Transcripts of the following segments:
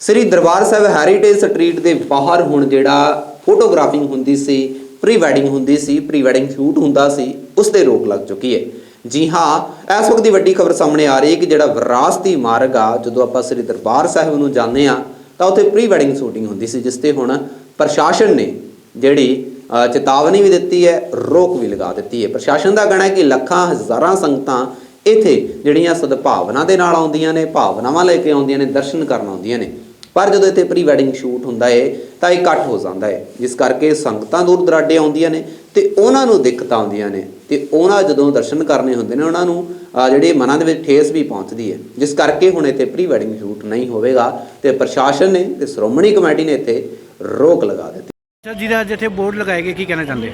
ਸ੍ਰੀ Darbar Sahib heritage street ਦੇ ਬਾਹਰ ਹੁਣ ਜਿਹੜਾ ਫੋਟੋਗ੍ਰਾਫਿੰਗ ਹੁੰਦੀ ਸੀ ਪ੍ਰੀ ਵੈਡਿੰਗ ਹੁੰਦੀ ਸੀ ਪ੍ਰੀ ਵੈਡਿੰਗ ਸ਼ੂਟ ਹੁੰਦਾ ਸੀ, ਉਸ ਤੇ ਰੋਕ ਲੱਗ ਚੁੱਕੀ ਹੈ। ਜੀ ਹਾਂ, ਇਸ ਵਕਤ ਦੀ ਵੱਡੀ ਖਬਰ ਸਾਹਮਣੇ ਆ ਰਹੀ ਹੈ ਕਿ ਜਿਹੜਾ ਵਿਰਾਸਤੀ ਮਾਰਗ ਆ, ਜਦੋਂ ਆਪਾਂ ਸ੍ਰੀ ਦਰਬਾਰ ਸਾਹਿਬ ਨੂੰ ਜਾਂਦੇ ਆ ਤਾਂ ਉੱਥੇ ਪ੍ਰੀ ਵੈਡਿੰਗ ਸ਼ੂਟਿੰਗ ਹੁੰਦੀ ਸੀ, ਜਿਸ ਤੇ ਹੁਣ ਪ੍ਰਸ਼ਾਸਨ ਨੇ ਜਿਹੜੀ ਚੇਤਾਵਨੀ ਵੀ ਦਿੱਤੀ ਹੈ, ਰੋਕ ਵੀ ਲਗਾ ਦਿੱਤੀ ਹੈ। ਪ੍ਰਸ਼ਾਸਨ ਦਾ ਕਹਿਣਾ ਹੈ ਕਿ ਲੱਖਾਂ, ਹਜ਼ਾਰਾਂ ਸੰਗਤਾਂ ਇੱਥੇ ਜਿਹੜੀਆਂ ਸਦਭਾਵਨਾ ਦੇ ਨਾਲ ਆਉਂਦੀਆਂ ਨੇ, ਭਾਵਨਾਵਾਂ ਲੈ ਕੇ ਆਉਂਦੀਆਂ ਨੇ, ਦਰਸ਼ਨ ਕਰਨ ਆਉਂਦੀਆਂ ਨੇ। ਪਰ ਜਦੋਂ ਇੱਥੇ ਪ੍ਰੀ ਵੈਡਿੰਗ ਸ਼ੂਟ ਹੁੰਦਾ ਹੈ ਤਾਂ ਇਹ ਇਕੱਠ ਹੋ ਜਾਂਦਾ ਹੈ ਜਿਸ ਕਰਕੇ ਸੰਗਤਾਂ ਦੂਰ ਦਰਾਡੇ ਆਉਂਦੀਆਂ ਨੇ ਤੇ ਉਹਨਾਂ ਨੂੰ ਦਿੱਕਤਾਂ ਆਉਂਦੀਆਂ ਨੇ। ਤੇ ਉਹਨਾਂ ਜਦੋਂ ਦਰਸ਼ਨ ਕਰਨੇ ਹੁੰਦੇ ਨੇ ਉਹਨਾਂ ਨੂੰ ਜਿਹੜੀ ਮਨਾਂ ਦੇ ਵਿੱਚ ਠੇਸ ਵੀ ਪਹੁੰਚਦੀ ਹੈ ਜਿਸ ਕਰਕੇ ਹੁਣ ਇੱਥੇ ਪ੍ਰੀ ਵੈਡਿੰਗ ਸ਼ੂਟ ਨਹੀਂ ਹੋਵੇਗਾ ਤੇ ਪ੍ਰਸ਼ਾਸਨ ਨੇ ਤੇ ਸ਼੍ਰੋਮਣੀ ਕਮੇਟੀ ਨੇ ਇੱਥੇ ਰੋਕ ਲਗਾ ਦਿੱਤੀ। ਅੱਛਾ ਜਿਹਦਾ ਜਿੱਥੇ ਬੋਰਡ ਲਗਾਏ ਗਏ ਕੀ ਕਹਿਣਾ ਚਾਹੁੰਦੇ?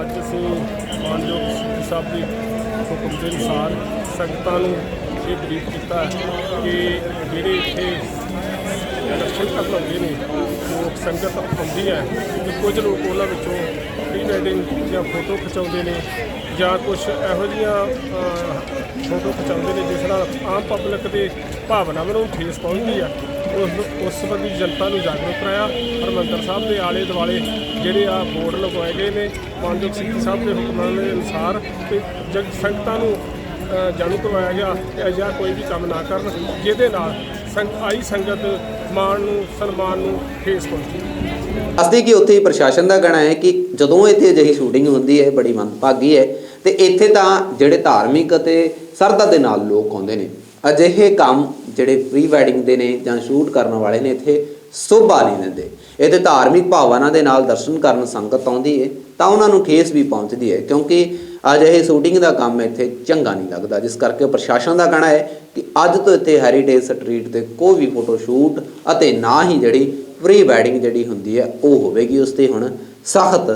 ਅੱਜ ਅਸੀਂ ਮਾਨਯੋਗ ਸਿੰਘ ਸਾਹਿਬ ਦੇ ਹੁਕਮ ਦੇ ਅਨੁਸਾਰ ਸੰਗਤਾਂ ਨੂੰ ਇਹ ਬਰੀਫ ਕੀਤਾ ਕਿ ਜਿਹੜੇ ਇੱਥੇ ਦਰਸ਼ਨ ਕਰਨ ਆਉਂਦੇ ਨੇ ਲੋਕ ਸੰਗਤ ਆਉਂਦੀ ਹੈ ਤੇ ਕੁਝ ਲੋਕ ਉਹਨਾਂ ਵਿੱਚੋਂ ਪ੍ਰੀ ਵੈਡਿੰਗ ਜਾਂ ਫੋਟੋ ਖਿਚਾਉਂਦੇ ਨੇ ਜਾਂ ਕੁਝ ਇਹੋ ਜਿਹੀਆਂ ਫੋਟੋ ਖਿਚਾਉਂਦੇ ਨੇ ਜਿਸ ਨਾਲ ਆਮ ਪਬਲਿਕ ਦੇ ਭਾਵਨਾਵਾਂ ਨੂੰ ਠੇਸ ਪਹੁੰਚਦੀ ਆ। ਉਸ ਉਸ ਸੰਬੰਧੀ ਜਨਤਾ ਨੂੰ ਜਾਗਰੂਕ ਕਰਾਇਆ। ਹਰਮੰਦਰ ਸਾਹਿਬ ਦੇ ਆਲੇ ਦੁਆਲੇ ਜਿਹੜੇ ਆ ਬੋਰਡ ਲਗਵਾਏ ਗਏ ਨੇ। ਮਾਨਯੋਗ ਸਿੰਘ ਸਾਹਿਬ ਦੇ ਹੁਕਮਾਂ ਦੇ ਅਨੁਸਾਰ ਤੇ ਜਗ ਸੰਗਤਾਂ ਨੂੰ ਜਾਣੂ ਕਰਵਾਇਆ ਗਿਆ ਕਿ ਅਜਿਹਾ ਕੋਈ ਵੀ ਕੰਮ ਨਾ ਕਰਨ ਜਿਹਦੇ ਨਾਲ ਆਈ ਸੰਗਤ ਮਾਣ ਨੂੰ, ਸਨਮਾਨ ਨੂੰ ਠੇਸ ਪਹੁੰਚੇ। ਦੱਸਦੀ ਕਿ ਉੱਥੇ ਪ੍ਰਸ਼ਾਸਨ ਦਾ ਕਹਿਣਾ ਹੈ ਕਿ ਜਦੋਂ ਇੱਥੇ ਅਜਿਹੀ ਸ਼ੂਟਿੰਗ ਹੁੰਦੀ ਹੈ, ਬੜੀ ਮੰਦਭਾਗੀ ਹੈ, ਤੇ ਇੱਥੇ ਤਾਂ ਜਿਹੜੇ ਧਾਰਮਿਕ ਅਤੇ ਸਰਦਾ ਦੇ ਨਾਲ ਲੋਕ ਆਉਂਦੇ ਨੇ, ਅਜਿਹੇ ਕੰਮ ਜਿਹੜੇ ਪ੍ਰੀ ਵੈਡਿੰਗ ਦੇ ਨੇ ਜਾਂ ਸ਼ੂਟ ਕਰਨ ਵਾਲੇ ਨੇ, ਇੱਥੇ ਸੋਭਾ ਨਹੀਂ ਦਿੰਦੇ। ਇੱਥੇ ਧਾਰਮਿਕ ਭਾਵਨਾ ਦੇ ਨਾਲ ਦਰਸ਼ਨ ਕਰਨ ਸੰਗਤ ਆਉਂਦੀ ਹੈ, ਤਾਂ ਉਹਨਾਂ ਨੂੰ ਠੇਸ ਵੀ ਪਹੁੰਚਦੀ ਹੈ, ਕਿਉਂਕਿ ਅੱਜ ਇਹ ਸ਼ੂਟਿੰਗ ਦਾ ਕੰਮ ਇੱਥੇ ਚੰਗਾ ਨਹੀਂ ਲੱਗਦਾ, ਜਿਸ ਕਰਕੇ ਪ੍ਰਸ਼ਾਸਨ ਦਾ ਕਹਿਣਾ ਹੈ ਕਿ ਅੱਜ ਤੋਂ ਇੱਥੇ ਹੈਰੀਟੇਜ ਸਟਰੀਟ ਤੇ ਕੋਈ ਵੀ ਫੋਟੋ ਸ਼ੂਟ ਅਤੇ ਨਾ ਹੀ ਜਿਹੜੀ ਪ੍ਰੀ ਵੈਡਿੰਗ ਜਿਹੜੀ ਹੁੰਦੀ ਹੈ, ਉਹ ਹੋਵੇਗੀ। ਉਸ ਤੇ ਹੁਣ ਸਖਤ